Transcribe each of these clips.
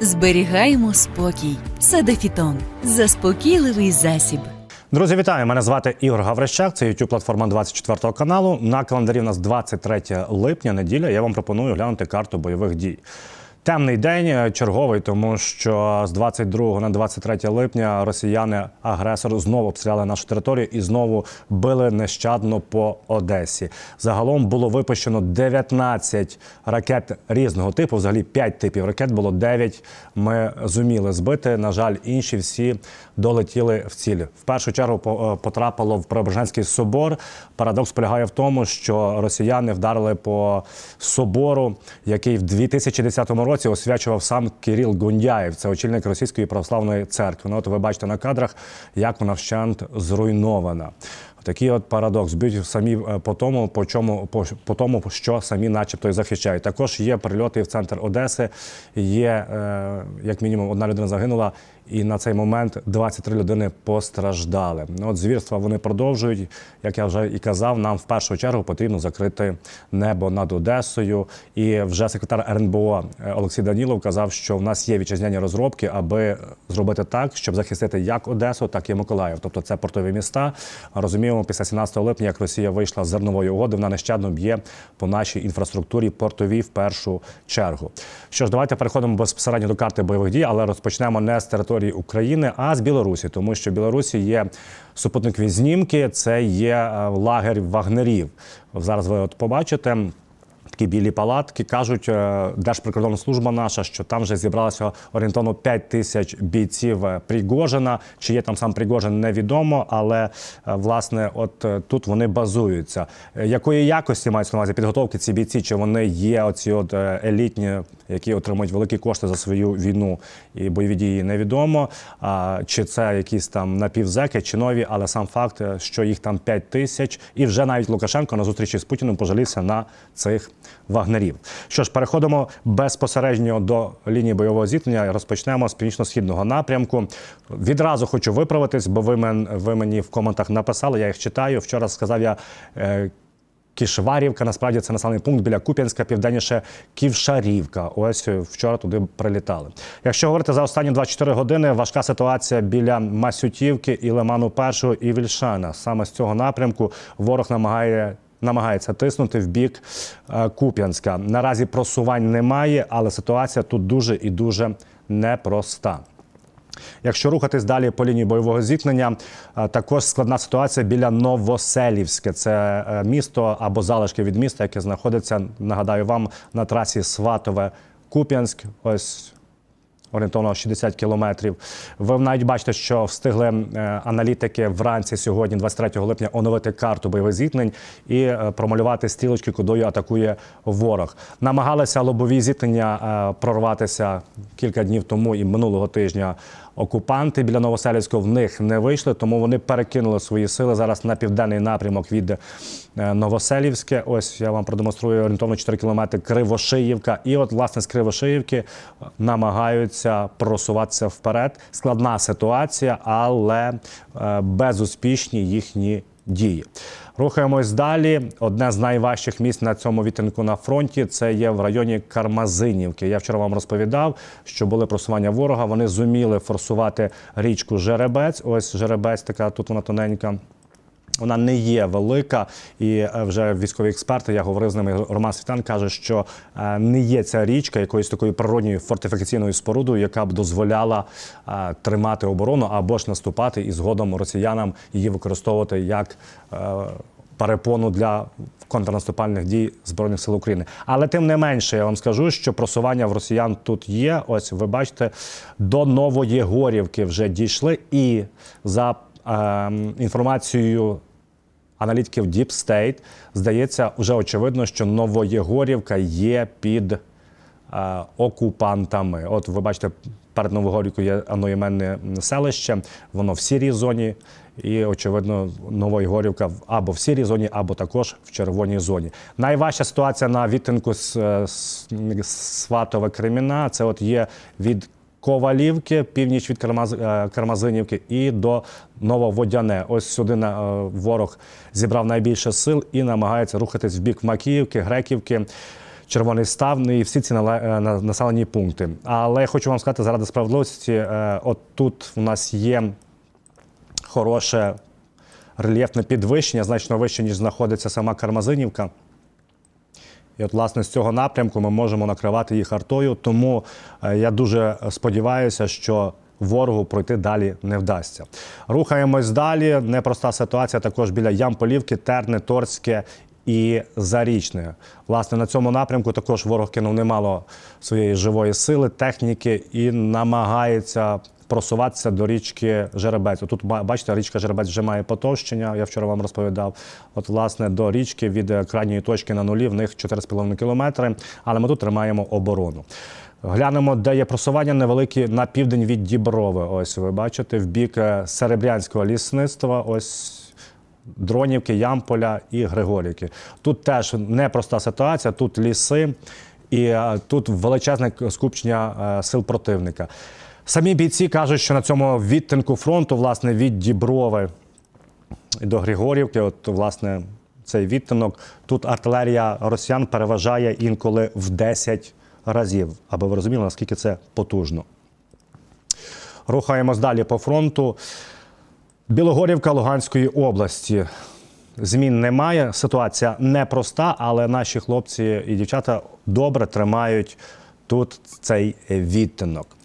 Зберігаємо спокій. Садефітон Заспокійливий засіб. Друзі, вітаю! Мене звати Ігор Гаврищак. Це youtube платформа 24 каналу. На календарі у нас 23 липня, неділя. Я вам пропоную глянути карту бойових дій. Темний день е, черговий, тому що з 22 на 23 липня росіяни агресор знову обстріляли нашу територію і знову били нещадно по Одесі. Загалом було випущено 19 ракет різного типу. Взагалі 5 типів ракет було 9 Ми зуміли збити. На жаль, інші всі долетіли в ціль. В першу чергу е, потрапило в Преображенський собор. Парадокс полягає в тому, що росіяни вдарили по собору, який в 2010 році освячував сам Кирил Гундяєв. Це очільник Російської православної церкви. Ну, от ви бачите на кадрах, як вона вщент зруйнована. Такий от парадокс б'ють самі е, по тому, по чому по, по тому, що самі, начебто, і захищають. Також є прильоти в центр Одеси. Є е, як мінімум одна людина загинула, і на цей момент 23 людини постраждали. От звірства вони продовжують. Як я вже і казав, нам в першу чергу потрібно закрити небо над Одесою. І вже секретар РНБО е, Олексій Данілов казав, що в нас є вітчизняні розробки, аби зробити так, щоб захистити як Одесу, так і Миколаїв. Тобто це портові міста. Розуміємо, після 17 липня, як Росія вийшла з зернової угоди, вона нещадно б'є по нашій інфраструктурі портовій в першу чергу. Що ж, давайте переходимо безпосередньо до карти бойових дій, але розпочнемо не з території України, а з Білорусі, тому що в Білорусі є супутникові знімки. Це є е, лагерь вагнерів. Зараз ви от побачите. Такі білі палатки кажуть, е, Держприкордонна служба наша, що там вже зібралося орієнтовно 5 тисяч бійців е, Пригожина. Чи є там сам Пригожин, невідомо, але е, власне, от тут вони базуються. Якої якості мають на підготовки ці бійці? Чи вони є оці от елітні, які отримують великі кошти за свою війну і бойові дії? Невідомо. Чи це якісь там напівзеки, чи нові, але сам факт, що їх там 5 тисяч, і вже навіть Лукашенко на зустрічі з Путіним пожалівся на цих вагнерів. Що ж, переходимо безпосередньо до лінії бойового зіткнення. Розпочнемо з північно-східного напрямку. Відразу хочу виправитись, бо ви, мен, ви мені в коментах написали, я їх читаю. Вчора сказав я. Е, Кішварівка, насправді це населений пункт біля Куп'янська, південніше Ківшарівка. Ось е, вчора туди прилітали. Якщо говорити за останні 24 години, важка ситуація біля Масютівки і Лиману Першого і Вільшана. Саме з цього напрямку ворог намагає. Намагається тиснути в бік е, Куп'янська. Наразі просувань немає, але ситуація тут дуже і дуже непроста. Якщо рухатись далі по лінії бойового зіткнення, е, також складна ситуація біля Новоселівське. Це е, місто або залишки від міста, яке знаходиться, нагадаю вам, на трасі Сватове-Куп'янськ. Ось орієнтовно 60 кілометрів. Ви навіть бачите, що встигли е, аналітики вранці сьогодні, 23 липня, оновити карту бойових зіткнень і е, промалювати стрілочки, кудою атакує ворог. Намагалися лобові зіткнення е, прорватися кілька днів тому і минулого тижня. Окупанти біля Новоселівського в них не вийшли, тому вони перекинули свої сили зараз на південний напрямок від е, Новоселівське. Ось я вам продемонструю орієнтовно 4 кілометри Кривошиївка. І от, власне, з Кривошиївки е, намагаються просуватися вперед. Складна ситуація, але е, безуспішні їхні дії. Рухаємось далі. Одне з найважчих місць на цьому відтинку на фронті це є в районі Кармазинівки. Я вчора вам розповідав, що були просування ворога. Вони зуміли форсувати річку Жеребець. Ось Жеребець, така тут вона тоненька. Вона не є велика, і е, вже військові експерти, я говорив з ними. Роман Світан каже, що е, не є ця річка якоюсь такою природньою фортифікаційною спорудою, яка б дозволяла е, тримати оборону або ж наступати і згодом росіянам її використовувати як перепону для контрнаступальних дій збройних сил України. Але тим не менше, я вам скажу, що просування в росіян тут є. Ось ви бачите, до Новоєгорівки вже дійшли, і за е, інформацією аналітиків Deep State, здається, вже очевидно, що Новоєгорівка є під е, окупантами. От ви бачите, перед Новогорівкою є одноіменне селище, воно в сірій зоні. І, очевидно, Новоєгорівка або в сірій зоні, або також в червоній зоні. Найважча ситуація на відтинку з, е, Сватове Креміна. Це от є від Ковалівки, північ від Кармаз, е, Кармазинівки і до Нововодяне. Ось сюди на, е, ворог зібрав найбільше сил і намагається рухатись в бік Макіївки, Греківки. Червоний став ну, і всі ці е, на- населені пункти. Але я хочу вам сказати заради справедливості, от тут у нас є хороше рельєфне підвищення, значно вище, ніж знаходиться сама Кармазинівка. І от, власне, з цього напрямку ми можемо накривати їх артою. Тому е, я дуже сподіваюся, що ворогу пройти далі не вдасться. Рухаємось далі. Непроста ситуація також біля Ямполівки, Терни, Торське і Зарічне. Власне, на цьому напрямку також ворог кинув немало своєї живої сили, техніки і намагається просуватися до річки Жеребець. Тут бачите, річка Жеребець вже має потовщення. Я вчора вам розповідав. От, власне, до річки від е, крайньої точки на нулі в них 4,5 кілометри. Але ми тут тримаємо оборону. Глянемо, де є просування невеликі на південь від Діброви. Ось ви бачите, в бік е, Серебрянського лісництва. Ось Дронівки, Ямполя і Григорівки. Тут теж непроста ситуація, тут ліси і е, тут величезне скупчення сил противника. Самі бійці кажуть, що на цьому відтинку фронту, власне, від Діброви до Григорівки, от, власне, цей відтинок, тут артилерія росіян переважає інколи в 10 разів, аби ви розуміли, наскільки це потужно. Рухаємось далі по фронту. Білогорівка Луганської області. Змін немає. Ситуація непроста, але наші хлопці і дівчата добре тримають тут цей відтинок.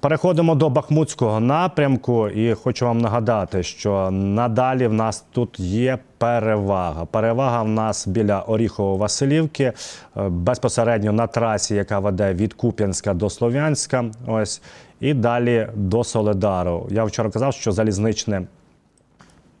Переходимо до Бахмутського напрямку, і хочу вам нагадати, що надалі в нас тут є перевага. Перевага в нас біля Оріхово-Василівки, е, безпосередньо на трасі, яка веде від Куп'янська до Слов'янська. Ось і далі до Соледару. Я вчора казав, що залізничне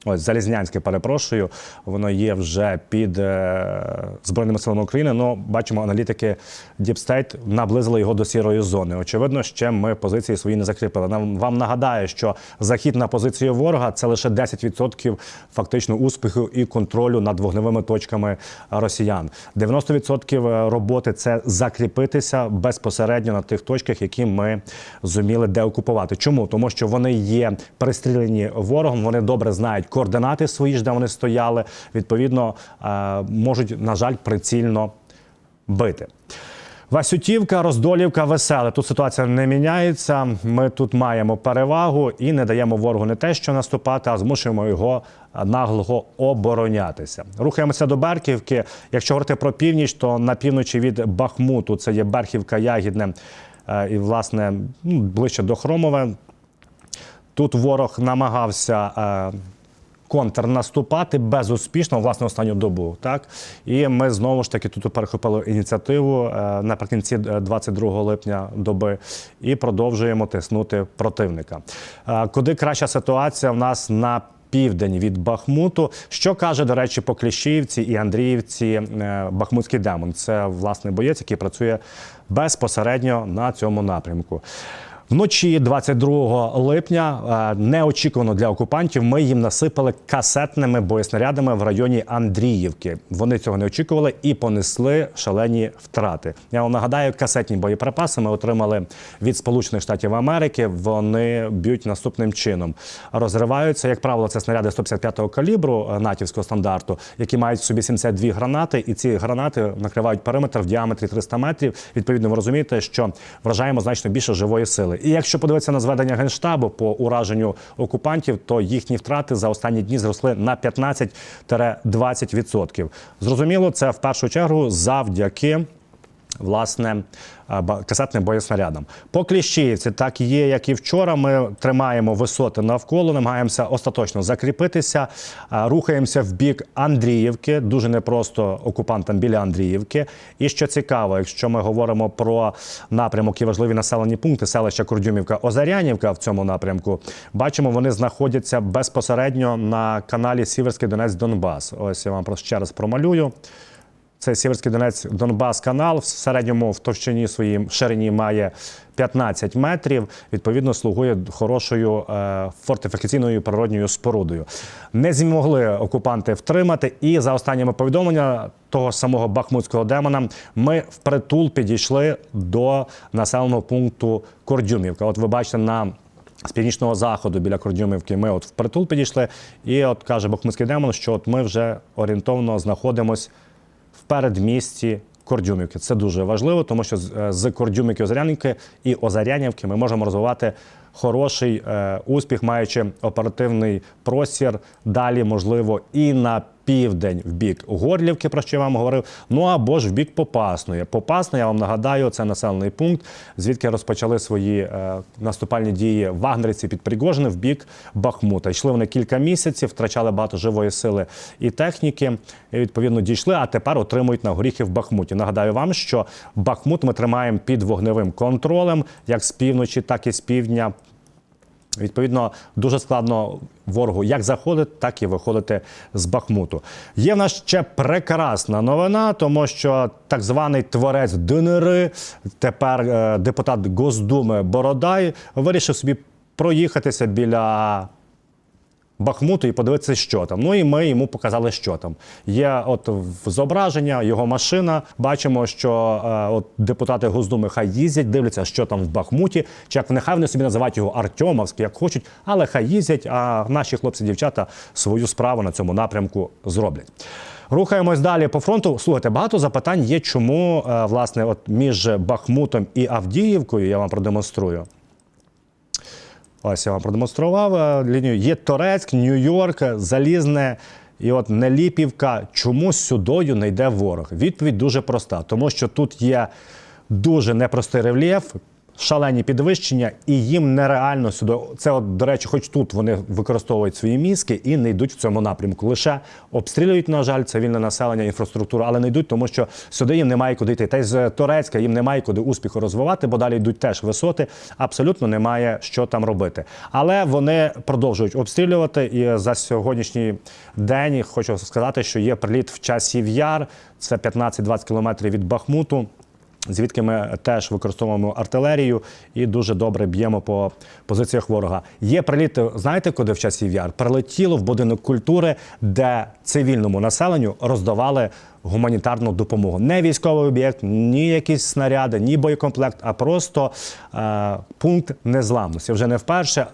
Ось Залізнянське, перепрошую, воно є вже під е, Збройними силами України. Ну, бачимо, аналітики State наблизили його до сірої зони. Очевидно, ще ми позиції свої не закріпили. Нам вам нагадаю, що захід на позицію ворога це лише 10% фактично успіху і контролю над вогневими точками росіян. 90% роботи це закріпитися безпосередньо на тих точках, які ми зуміли деокупувати. Чому? Тому що вони є перестріляні ворогом, вони добре знають координати свої ж, де вони стояли. Відповідно, е, можуть, на жаль, прицільно бити. Васютівка, Роздолівка, Веселе. Тут ситуація не міняється. Ми тут маємо перевагу і не даємо ворогу не те, що наступати, а змушуємо його наглого оборонятися. Рухаємося до Берківки. Якщо говорити про північ, то на півночі від Бахмуту це є Берхівка, Ягідне е, і, власне, ну, ближче до Хромове. Тут ворог намагався е, контрнаступати безуспішно, власне, останню добу. Так? І ми знову ж таки тут перехопили ініціативу е, наприкінці е, 22 липня доби і продовжуємо тиснути противника. Е, куди краща ситуація в нас на Південь від Бахмуту, що каже, до речі, по Кліщівці і Андріївці е, Бахмутський демон. Це власне боєць, який працює безпосередньо на цьому напрямку. Вночі 22 липня е, неочікувано для окупантів. Ми їм насипали касетними боєснарядами в районі Андріївки. Вони цього не очікували і понесли шалені втрати. Я вам нагадаю, касетні боєприпаси ми отримали від Сполучених Штатів Америки. Вони б'ють наступним чином: розриваються, як правило, це снаряди 155-го калібру е, натівського стандарту, які мають в собі 72 гранати, і ці гранати накривають периметр в діаметрі 300 метрів. Відповідно, ви розумієте, що вражаємо значно більше живої сили. І якщо подивитися на зведення генштабу по ураженню окупантів, то їхні втрати за останні дні зросли на 15-20%. Зрозуміло, це в першу чергу завдяки. Власне, а, касетним боєснарядам. По Кліщіївці, так є, як і вчора. Ми тримаємо висоти навколо, намагаємося остаточно закріпитися, рухаємося в бік Андріївки. Дуже непросто окупантам біля Андріївки. І що цікаво, якщо ми говоримо про напрямок і важливі населені пункти, селища Курдюмівка, Озарянівка в цьому напрямку, бачимо, вони знаходяться безпосередньо на каналі Сіверський Донець Донбас. Ось я вам ще раз промалюю. Це Сіверський Донець Донбас канал в середньому в товщині своїй ширині має 15 метрів. Відповідно, слугує хорошою е, фортифікаційною природньою спорудою. Не змогли окупанти втримати. І за останніми повідомленнями того самого Бахмутського демона ми впритул підійшли до населеного пункту Кордюмівка. От ви бачите на з північного заходу біля Кордюмівки ми от впритул підійшли, і от каже Бахмутський демон, що от ми вже орієнтовно знаходимось передмісті Кордюмівки. Це дуже важливо, тому що з, е, Кордюмівки Озарянівки і Озарянівки ми можемо розвивати хороший е, успіх, маючи оперативний простір. Далі, можливо, і на південь в бік Горлівки, про що я вам говорив. Ну або ж в бік Попасної. Попасна, я вам нагадаю, це населений пункт, звідки розпочали свої е, наступальні дії вагнерівці під Пригожини в бік Бахмута. Йшли вони кілька місяців, втрачали багато живої сили і техніки. І, відповідно, дійшли, а тепер отримують на горіхи в Бахмуті. Нагадаю вам, що Бахмут ми тримаємо під вогневим контролем, як з півночі, так і з півдня. Відповідно, дуже складно ворогу як заходити, так і виходити з Бахмуту. Є в нас ще прекрасна новина, тому що так званий творець ДНР, тепер е, депутат Госдуми Бородай, вирішив собі проїхатися біля Бахмуту і подивитися, що там. Ну і ми йому показали, що там. Є от зображення, його машина. Бачимо, що е, от депутати Госдуми хай їздять, дивляться, що там в Бахмуті. Чи як нехай вони собі називають його Артемовський, як хочуть, але хай їздять. А наші хлопці, дівчата свою справу на цьому напрямку зроблять. Рухаємось далі по фронту. Слухайте, багато запитань є, чому е, власне от між Бахмутом і Авдіївкою я вам продемонструю. Ось я вам продемонстрував е, лінію. Є Торецьк, Нью-Йорк, Залізне і от Неліпівка. Чому сюдою не йде ворог? Відповідь дуже проста, тому що тут є дуже непростий рельєф. Шалені підвищення, і їм нереально сюди. Це, от, до речі, хоч тут вони використовують свої мізки і не йдуть в цьому напрямку. Лише обстрілюють, на жаль, цивільне населення, інфраструктуру, але не йдуть, тому що сюди їм немає куди йти. Та й з Турецька їм немає куди успіху розвивати, бо далі йдуть теж висоти. Абсолютно немає що там робити. Але вони продовжують обстрілювати. І за сьогоднішній день хочу сказати, що є приліт в часів яр. Це 15-20 кілометрів від Бахмуту звідки ми теж використовуємо артилерію і дуже добре б'ємо по позиціях ворога. Є приліти, знаєте, куди в часів яр? Прилетіло в будинок культури, де цивільному населенню роздавали гуманітарну допомогу. Не військовий об'єкт, ні якісь снаряди, ні боєкомплект, а просто е, пункт незламності. Вже не вперше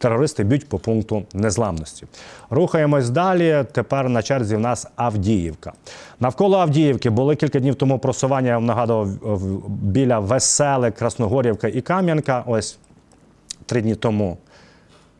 терористи б'ють по пункту незламності. Рухаємось далі. Тепер на черзі в нас Авдіївка. Навколо Авдіївки були кілька днів тому просування, я вам нагадував, біля Веселе, Красногорівка і Кам'янка. Ось три дні тому,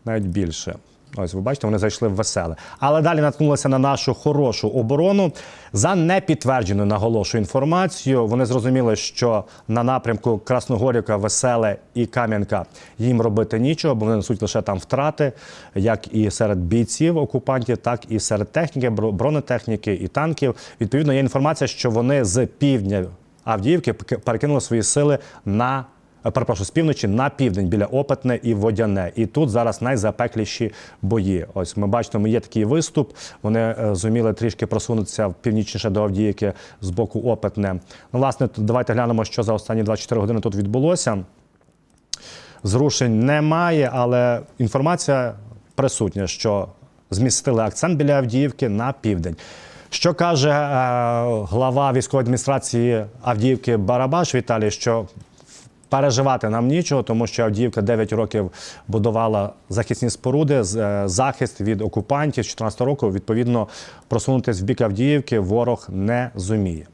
навіть більше. Ось, ви бачите, вони зайшли в веселе. Але далі наткнулися на нашу хорошу оборону. За непідтверджену наголошую інформацію. Вони зрозуміли, що на напрямку Красногорівка, Веселе і Кам'янка їм робити нічого, бо вони несуть лише там втрати, як і серед бійців окупантів, так і серед техніки, бро- бронетехніки і танків. Відповідно, є інформація, що вони з півдня Авдіївки перекинули свої сили на Перепрошую, з півночі на південь біля Опитне і Водяне. І тут зараз найзапекліші бої. Ось ми бачимо, є такий виступ. Вони е, зуміли трішки просунутися в північніше до Авдіївки з боку Опитне. Ну, власне, давайте глянемо, що за останні 24 години тут відбулося. Зрушень немає, але інформація присутня, що змістили акцент біля Авдіївки на південь. Що каже е, глава військової адміністрації Авдіївки Барабаш Віталій, що переживати нам нічого, тому що Авдіївка 9 років будувала захисні споруди, е, захист від окупантів з 14 року. Відповідно, просунутися в бік Авдіївки ворог не зуміє.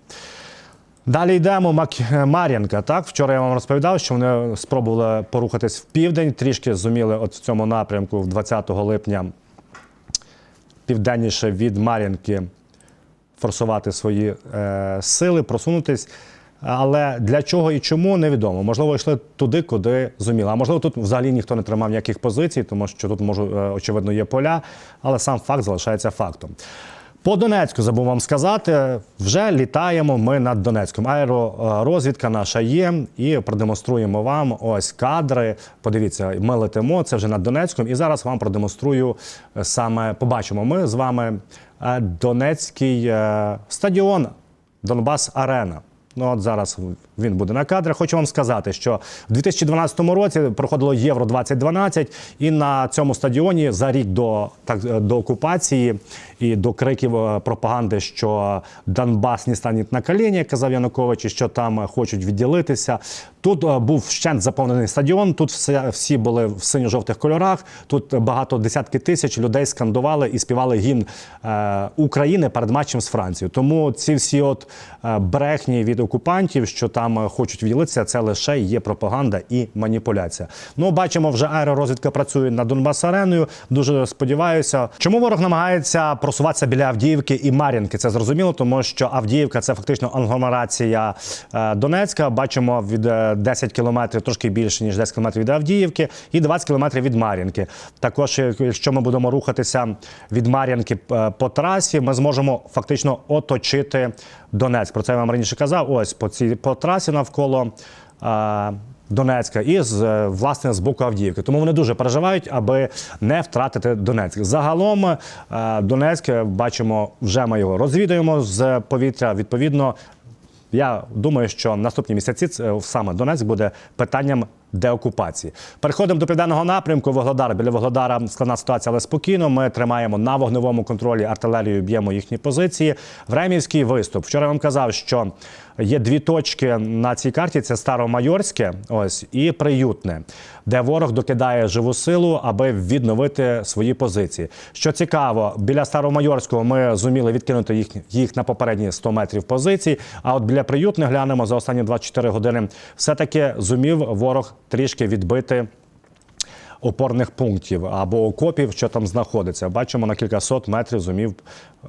Далі йдемо Мак- Мар'янка. Так, вчора я вам розповідав, що вони спробували порухатись в південь, трішки зуміли от в цьому напрямку, в 20 липня, південніше від Мар'янки форсувати свої е, сили, просунутись. Але для чого і чому невідомо. Можливо, йшли туди, куди зуміли. А можливо, тут взагалі ніхто не тримав ніяких позицій, тому що тут може, е, очевидно, є поля, але сам факт залишається фактом. По Донецьку забув вам сказати, вже літаємо ми над Донецьком. Аеророзвідка наша є, і продемонструємо вам ось кадри. Подивіться, ми летимо. Це вже над Донецьком. І зараз вам продемонструю е, саме. Побачимо ми з вами е, Донецький стадіон Донбас Арена. Ну, от зараз він буде на кадрах. Хочу вам сказати, що в 2012 році проходило Євро 2012 і на цьому стадіоні за рік до так до окупації і до криків е, пропаганди, що Донбас не стане на коліні, казав Янукович, і що там хочуть відділитися. Тут е, був вщент заповнений стадіон. Тут все, всі були в синьо-жовтих кольорах. Тут багато десятки тисяч людей скандували і співали гімн е, України перед матчем з Францією. Тому ці всі от е, брехні від окупантів, що там е, хочуть відділитися, це лише є пропаганда і маніпуляція. Ну, бачимо, вже аеророзвідка працює над Донбас ареною. Дуже сподіваюся. Чому ворог намагається просуватися біля Авдіївки і Мар'їнки? Це зрозуміло, тому що Авдіївка це фактично агломерація е, Донецька. Бачимо від е, 10 кілометрів, трошки більше ніж 10 кілометрів від Авдіївки, і 20 кілометрів від Мар'їнки. Також, е, якщо ми будемо рухатися від Мар'їнки е, по трасі, ми зможемо фактично оточити Донецьк. Про це я вам раніше казав. Ось по цій по трасі навколо. е, Донецька і з е, власне з боку Авдіївки. Тому вони дуже переживають, аби не втратити Донецьк. Загалом е, Донецьк бачимо, вже ми його розвідуємо з повітря. Відповідно, я думаю, що наступні місяці саме Донецьк буде питанням деокупації. Переходимо до південного напрямку. Вогледар біля Вогледара складна ситуація, але спокійно. Ми тримаємо на вогневому контролі артилерію, б'ємо їхні позиції. Времівський виступ. Вчора я вам казав, що є дві точки на цій карті: це Старомайорське, ось і Приютне, де ворог докидає живу силу, аби відновити свої позиції. Що цікаво, біля Старомайорського ми зуміли відкинути їх, їх на попередні 100 метрів позицій. А от біля Приютне глянемо за останні 24 години. Все таки зумів ворог трішки відбити опорних пунктів або окопів, що там знаходиться. Бачимо на кількасот метрів зумів.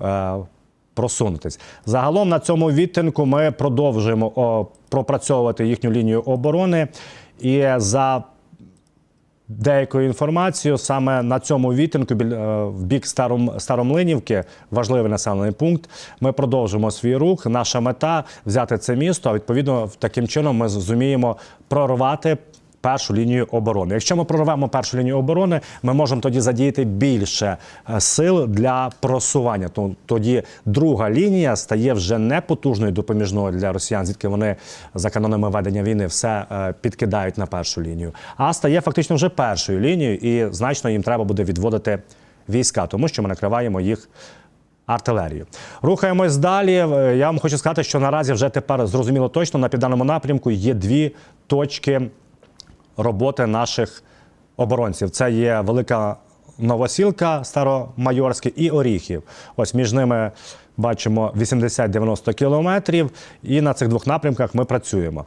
Е, Просунутись загалом на цьому відтинку ми продовжуємо о, пропрацьовувати їхню лінію оборони, і за деякою інформацією, саме на цьому відтинку біль- е, в бік Старом, Старомлинівки, важливий населений пункт. Ми продовжимо свій рух. Наша мета взяти це місто. А відповідно, таким чином ми зуміємо прорвати. Першу лінію оборони. Якщо ми прорвемо першу лінію оборони, ми можемо тоді задіяти більше е, сил для просування. То- Тоді друга лінія стає вже не потужною допоміжною для росіян, звідки вони за канонами ведення війни все е, підкидають на першу лінію, а стає фактично вже першою лінією, і значно їм треба буде відводити війська, тому що ми накриваємо їх артилерію. Рухаємось далі. Е, Я вам хочу сказати, що наразі вже тепер зрозуміло точно на південному напрямку є дві точки роботи наших оборонців. Це є велика Новосілка, Старомайорське і Оріхів. Ось між ними бачимо 80-90 кілометрів, і на цих двох напрямках ми працюємо.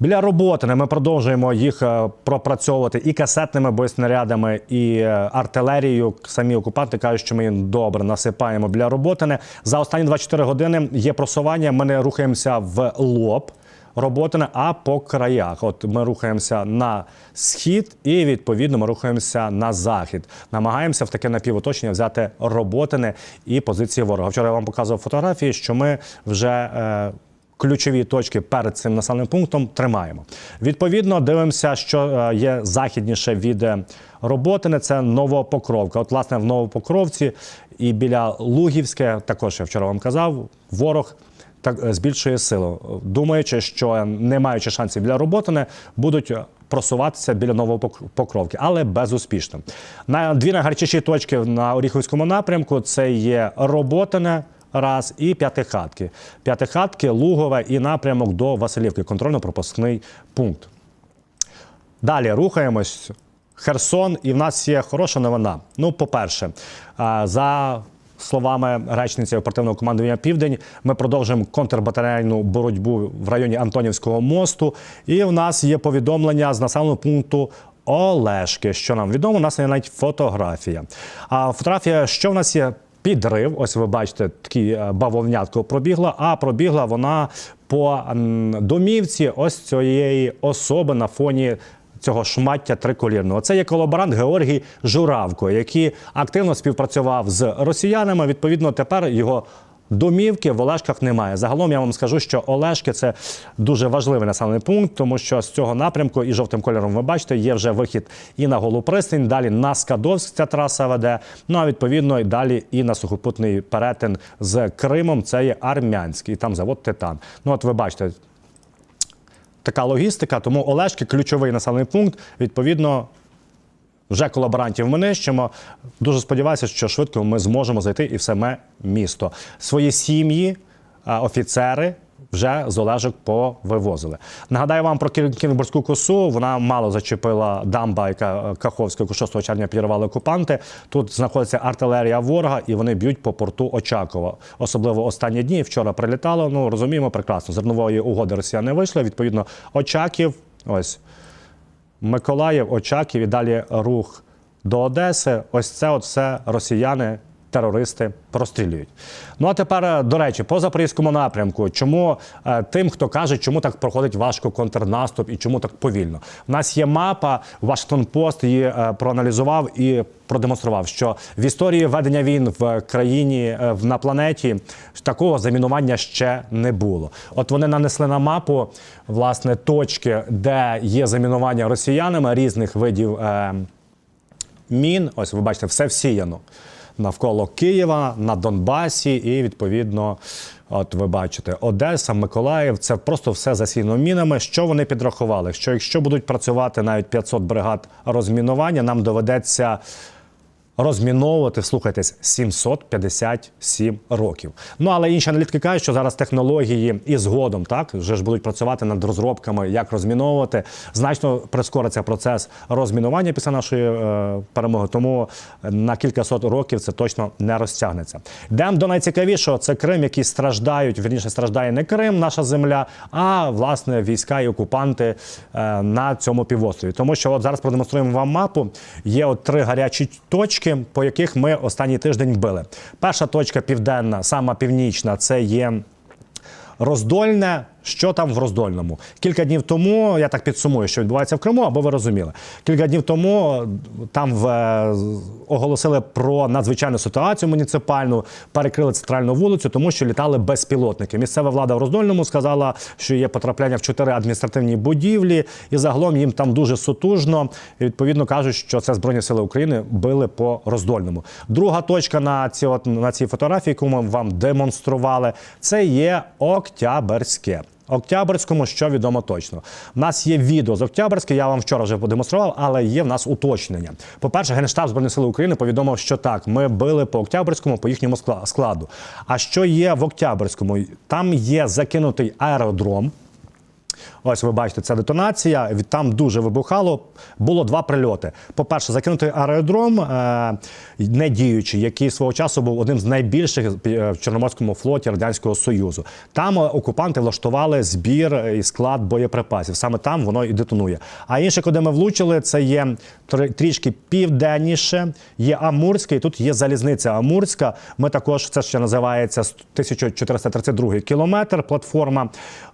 Біля Роботини ми продовжуємо їх е, пропрацьовувати і касетними боєснарядами, і е, артилерією. Самі окупанти кажуть, що ми їм добре насипаємо біля Роботини. За останні 24 години є просування. Ми не рухаємося в лоб. Роботине, а по краях. От ми рухаємося на схід, і відповідно ми рухаємося на захід. Намагаємося в таке напівоточення взяти роботини і позиції ворога. Вчора я вам показував фотографії, що ми вже. Е, Ключові точки перед цим населеним пунктом тримаємо. Відповідно, дивимося, що е, є західніше від е, Роботине. Це Новопокровка. От, власне, в Новопокровці і біля Лугівське, також я вчора вам казав, ворог так е, збільшує силу, думаючи, що не маючи шансів для роботи, будуть просуватися біля Новопокровки, але безуспішно. На дві найгарячіші точки на Оріховському напрямку це є Роботине. Раз і п'ятихатки. П'ятихатки, Лугове і напрямок до Василівки. Контрольно-пропускний пункт. Далі рухаємось. Херсон, і в нас є хороша новина. Ну, по-перше, за словами речниці оперативного командування Південь, ми продовжуємо контрбатарейну боротьбу в районі Антонівського мосту. І в нас є повідомлення з населеного пункту. Олешки, що нам відомо, у нас є навіть фотографія. А фотографія, що в нас є? Підрив, ось ви бачите, такі е, бавовнятко пробігла, а пробігла вона по домівці ось цієї особи на фоні цього шмаття триколірного. Це є колаборант Георгій Журавко, який активно співпрацював з росіянами. Відповідно, тепер його. Домівки в Олешках немає. Загалом я вам скажу, що Олешки це дуже важливий населений пункт, тому що з цього напрямку і жовтим кольором ви бачите, є вже вихід і на Голу пристань, далі на Скадовськ ця траса веде. Ну а відповідно і далі і на сухопутний перетин з Кримом. Це є Армянський, там завод Титан. Ну от ви бачите. Така логістика. Тому Олешки ключовий населений пункт. Відповідно, вже колаборантів ми нищимо. Дуже сподіваюся, що швидко ми зможемо зайти і в саме місто. Свої сім'ї, офіцери. Вже з Олежок повивозили. Нагадаю вам про Кін- Кінбурзьку косу. Вона мало зачепила дамба, яка е, Каховська, яку 6 червня підірвали окупанти. Тут знаходиться артилерія ворога, і вони б'ють по порту Очакова. Особливо останні дні. Вчора прилітало. Ну розуміємо прекрасно. Зернової угоди росіяни вийшли. Відповідно, Очаків. Ось Миколаїв, Очаків і далі рух до Одеси. Ось це от все росіяни. Терористи прострілюють. Ну а тепер, е, до речі, по запорізькому напрямку, чому е, тим, хто каже, чому так проходить важко контрнаступ і чому так повільно? У нас є мапа, Вашингтон Пост її е, проаналізував і продемонстрував, що в історії ведення війн в країні на планеті такого замінування ще не було. От вони нанесли на мапу власне точки, де є замінування росіянами різних видів. Мін. Ось ви бачите, все всіяно навколо Києва, на Донбасі, і відповідно, от ви бачите, Одеса, Миколаїв. Це просто все засіяно мінами. Що вони підрахували? Що якщо будуть працювати навіть 500 бригад розмінування, нам доведеться. Розміновувати, слухайтесь, 757 років. Ну але інші аналітики кажуть, що зараз технології і згодом так вже ж будуть працювати над розробками, як розміновувати. Значно прискориться процес розмінування після нашої е, перемоги. Тому на кількасот років це точно не розтягнеться. Йдемо до найцікавішого. Це Крим, який страждають. Вірніше страждає не Крим, наша земля, а власне війська і окупанти е, на цьому півострові. Тому що от зараз продемонструємо вам мапу. Є от три гарячі точки, по яких ми останній тиждень били. Перша точка південна, сама північна, це є. Роздольне, що там в роздольному? Кілька днів тому я так підсумую, що відбувається в Криму, аби ви розуміли. Кілька днів тому там в, е, оголосили про надзвичайну ситуацію муніципальну, перекрили центральну вулицю, тому що літали безпілотники. Місцева влада в роздольному сказала, що є потрапляння в чотири адміністративні будівлі, і загалом їм там дуже сутужно. І відповідно кажуть, що це збройні сили України били по роздольному. Друга точка на цій на цій фотографії, яку ми вам демонстрували, це є Октябрське. Октябрському, що відомо точно. У нас є відео з Октябрська, я вам вчора вже продемонстрував, але є в нас уточнення. По-перше, Генштаб Збройних сил України повідомив, що так, ми били по Октябрьському, по їхньому скла- складу. А що є в Октябрьському? Там є закинутий аеродром. Ось ви бачите, це детонація. Там дуже вибухало. Було два прильоти. По-перше, закинутий аеродром е, не діючий, який свого часу був одним з найбільших е, в Чорноморському флоті Радянського Союзу. Там е, окупанти влаштували збір і склад боєприпасів. Саме там воно і детонує. А інше, куди ми влучили, це є трішки південніше. Є Амурське, і тут є залізниця Амурська. Ми також це ще називається 1432 кілометр. Платформа.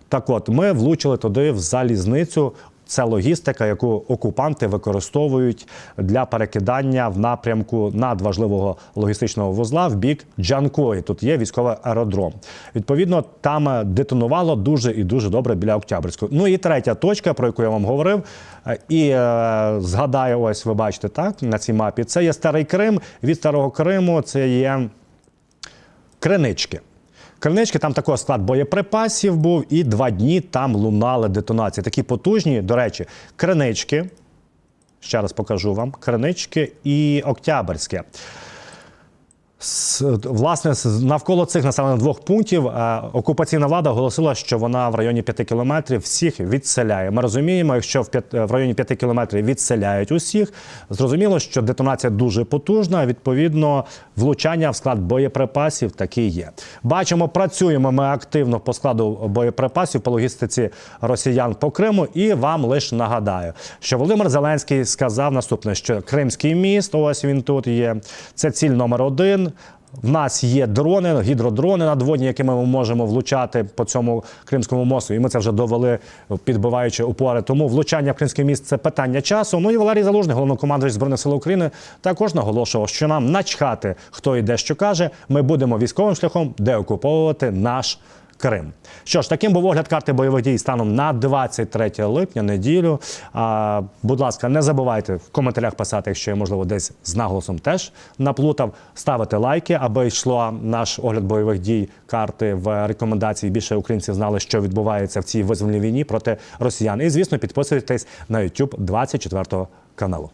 Так от, ми влучили туди в залізницю. Це логістика, яку окупанти використовують для перекидання в напрямку надважливого логістичного вузла в бік Джанкої. Тут є військовий аеродром. Відповідно, там е, детонувало дуже і дуже добре біля Октябрьського. Ну і третя точка, про яку я вам говорив, е, і е, згадаю, ось ви бачите так на цій мапі. Це є старий Крим. Від старого Криму це є Кринички. Кринички там також склад боєприпасів був, і два дні там лунали детонації. Такі потужні, до речі, кринички. Ще раз покажу вам: кринички і Октябрьське. Власне, навколо цих населених двох пунктів е, окупаційна влада оголосила, що вона в районі 5 кілометрів всіх відселяє. Ми розуміємо, якщо в, в районі 5 кілометрів відселяють усіх, зрозуміло, що детонація дуже потужна. Відповідно, влучання в склад боєприпасів таки є. Бачимо, працюємо ми активно по складу боєприпасів по логістиці росіян по Криму. І вам лише нагадаю, що Володимир Зеленський сказав наступне: що Кримський міст, ось він тут є. Це ціль номер один. В нас є дрони, гідродрони надводні, якими ми можемо влучати по цьому кримському мосту. І ми це вже довели, підбиваючи опори. Тому влучання в кримський міст це питання часу. Ну і Валерій Залужний, головнокомандуючий збройних сил України, також наголошував, що нам начхати, хто і де що каже. Ми будемо військовим шляхом деокуповувати наш Крим. Що ж, таким був огляд карти бойових дій станом на 23 липня, неділю. А, будь ласка, не забувайте в коментарях писати, якщо я можливо десь з наголосом теж наплутав. Ставити лайки, аби йшло наш огляд бойових дій карти в рекомендації. Більше українців знали, що відбувається в цій визвольній війні проти росіян. І звісно, підписуйтесь на YouTube 24 каналу.